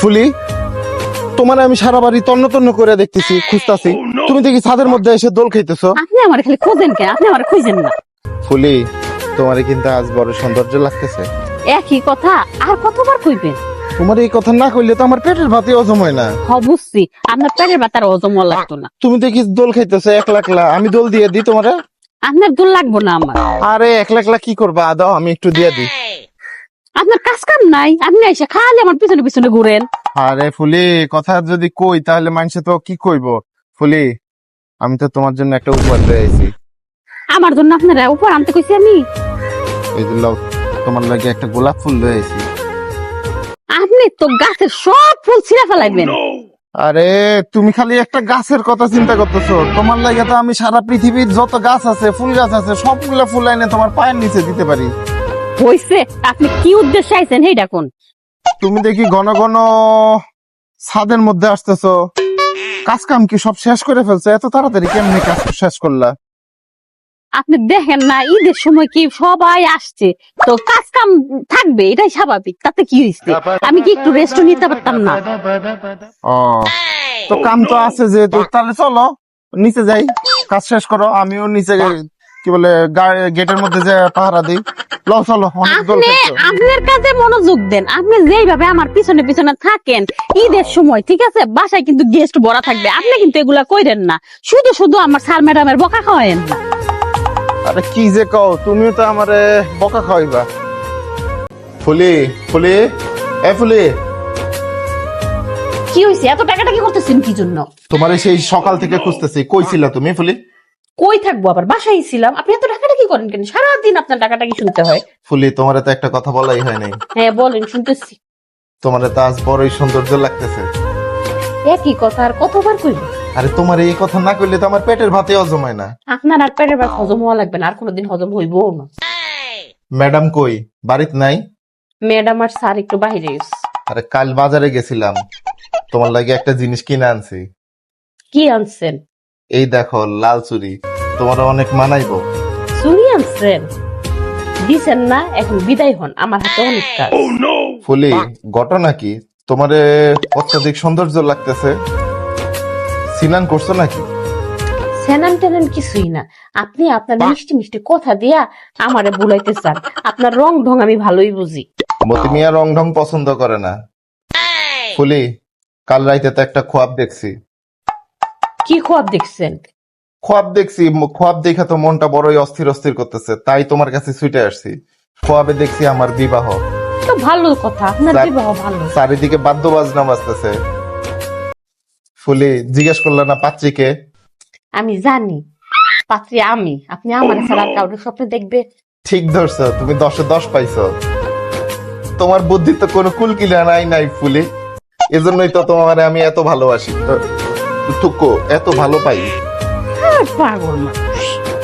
ফুলি তোমার আমি সারা বাড়ি তন্ন তন্ন করে দেখতেছি খুঁজতাছি। তুমি দেখি ছাদের মধ্যে এসে দোল খাইতেছো। আপনি আমার খালি খোঁজেন কেন? আপনি আমার খুঁজেন না। ফুলি তোমারে কিন্তু আজ বড় সৌন্দর্য লাগতেছে। একই কথা আর কতবার কইবেন? তোমার এই কথা না কইলে তো আমার পেটের ভাতে হজম হয় না। বুঝছি। আপনার পেটের বাতার হজম লাগতো না। তুমি দেখি দোল খাইতেছো এক লাখলা আমি দোল দিয়ে দিই তোমারে? আপনার দোল লাগবো না আমার। আরে এক লাখলা কি করবা? দাও আমি একটু দিয়ে দিই। আপনার কাজ কাম নাই আপনি এসে খালি আমার পিছনে পিছনে ঘুরেন। আরে ফুলি কথা যদি কই তাহলে মানুষে তো কি কইব? ফুলি আমি তো তোমার জন্য একটা উপহার দিয়ে আইছি। আমার জন্য আপনারা উপর আনতে কইছি আমি? এই যে লও, তোমার লাগে একটা গোলাপ ফুল দিয়ে আইছি। আপনি তো গাছের সব ফুল ছিঁড়া ফেলাইবেন। আরে তুমি খালি একটা গাছের কথা চিন্তা করতেছো। তোমার লাগে তো আমি সারা পৃথিবীর যত গাছ আছে ফুল গাছ আছে সবগুলা ফুল এনে তোমার পায়ের নিচে দিতে পারি। হইছে? আপনি কি উদ্দেশ্যে আইছেন? হেই ডাকুন তুমি দেখি ঘন ঘন ছাদের মধ্যে আসতেছো। কাজ কাম কি সব শেষ করে ফেলছো? এত তাড়াতাড়ি কেমনি কাজ শেষ করলা? আপনি দেখেন না ঈদের সময় কি সবাই আসছে। তো কাজ কাম থাকবে এটাই স্বাভাবিক। তাতে কি হয়েছে আমি কি একটু রেস্ট নিতে পারতাম না। ও তো কাম তো আছে যেহেতু। তাহলে চলো নিচে যাই। কাজ শেষ করো আমিও নিচে কি বলে গেটের মধ্যে যে পাহারা দিই। লও চলো আপনি আপনার কাজে মনোযোগ দেন আপনি যেইভাবে আমার পিছনে পিছনে থাকেন ঈদের সময় ঠিক আছে? বাসায় কিন্তু গেস্ট ভরা থাকবে আপনি কিন্তু এগুলা কইরেন না। শুধু শুধু আমার স্যার ম্যাডামের বকা খাওয়ায়েন। না আরে কি যে কও তুমিও তো আমারে বকা খাওয়াইবা। ফুলি ফুলি এ ফুলি। কি হয়েছে এত টাকাটা কি করতেছেন কি জন্য? তোমারে সেই সকাল থেকে খুঁজতেছি কইছিলা তুমি ফুলি? কই থাকব আবার? বাসায় ছিলাম। আপনি এত টাকাটা কি করেন কেন? সারাদিন আপনার টাকাটা কি শুনতে হয়। ফুলি তোমারে তো একটা কথা বলাই হয় নাই। হ্যাঁ বলেন শুনতেছি। তোমারে তো আজ বড়ই সৌন্দর্য লাগতেছে। একই কথা আর কতবার কইব? আরে তোমার এই কথা না কইলে তো আমার পেটের ভাতে হজম হয় না। আপনার আর পেটের ভাত হজম হওয়া লাগবে না আর কোনোদিন হজম হইবো না। ম্যাডাম কই? বাড়িতে নাই? ম্যাডাম আর স্যার একটু বাইরে গেছে। আরে কাল বাজারে গেছিলাম। তোমার লাগে একটা জিনিস কিনে আনছি। কি আনছেন? এই দেখো লাল চুরি তোমার অনেক মানাইবো। চুরি আনছেন দিছেন না এখন বিদায় হন আমার হাতে অনেক কাজ। ফুলি ঘটনা কি? তোমারে অত্যাধিক সৌন্দর্য লাগতেছে। সিনান করছ নাকি? সেনান টেনান কিছুই না। আপনি আপনার মিষ্টি মিষ্টি কথা দিয়া আমারে বুলাইতে চান। আপনার রং ঢং আমি ভালোই বুঝি। মতি মিয়া রং ঢং পছন্দ করে না। ফুলি কাল রাইতে তো একটা খোয়াব দেখছি। কি খোয়াব দেখছেন? খোয়াব দেখছি খোয়াব দেখে তো মনটা বড়ই অস্থির অস্থির করতেছে তাই তোমার কাছে ছুটে আসছি। খোয়াবে দেখছি আমার বিবাহ। তো ভালো কথা আপনার বিবাহ ভালো। চারিদিকে বাদ্য বাজনা বাজতেছে। ফুলি জিজ্ঞেস করলে না পাত্রীকে? আমি জানি পাত্রী আমি আপনি আমার ছাড়া আর কাউকে স্বপ্নে দেখবে? ঠিক ধরছো তুমি দশে দশ পাইছো। তোমার বুদ্ধি তো কোনো কুলকিলা নাই নাই ফুলি। এজন্যই তো তোমার আমি এত ভালোবাসি। টুকো এত ভালো পাই। পাগল মানুষ।